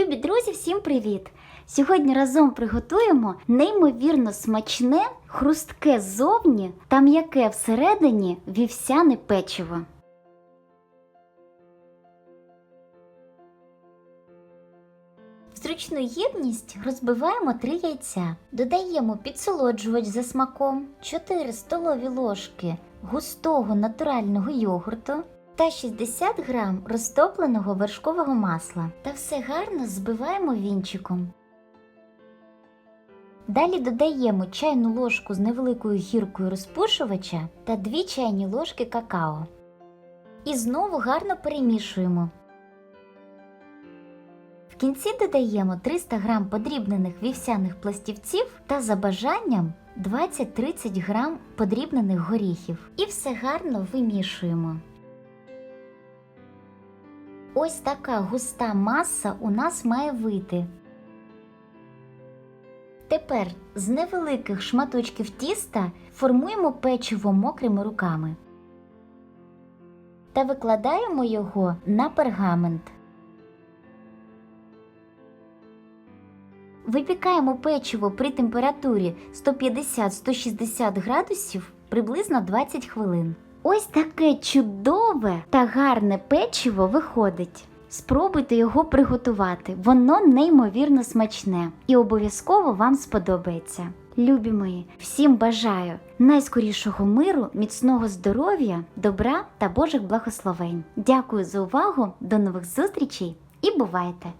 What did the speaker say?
Любі друзі, всім привіт! Сьогодні разом приготуємо неймовірно смачне, хрустке ззовні та м'яке всередині вівсяне печиво. В зручну ємність розбиваємо 3 яйця. Додаємо підсолоджувач за смаком, 4 столові ложки густого натурального йогурту та 60 грам розтопленого вершкового масла. Та все гарно збиваємо вінчиком. Далі додаємо чайну ложку з невеликою гіркою розпушувача та 2 чайні ложки какао. І знову гарно перемішуємо. В кінці додаємо 300 г подрібнених вівсяних пластівців та за бажанням 20-30 г подрібнених горіхів. І все гарно вимішуємо. Ось така густа маса у нас має вийти. Тепер з невеликих шматочків тіста формуємо печиво мокрими руками та викладаємо його на пергамент. Випікаємо печиво при температурі 150-160 градусів приблизно 20 хвилин. Ось таке чудове та гарне печиво виходить. Спробуйте його приготувати, воно неймовірно смачне і обов'язково вам сподобається. Любі мої, всім бажаю найскорішого миру, міцного здоров'я, добра та Божих благословень. Дякую за увагу, до нових зустрічей і бувайте!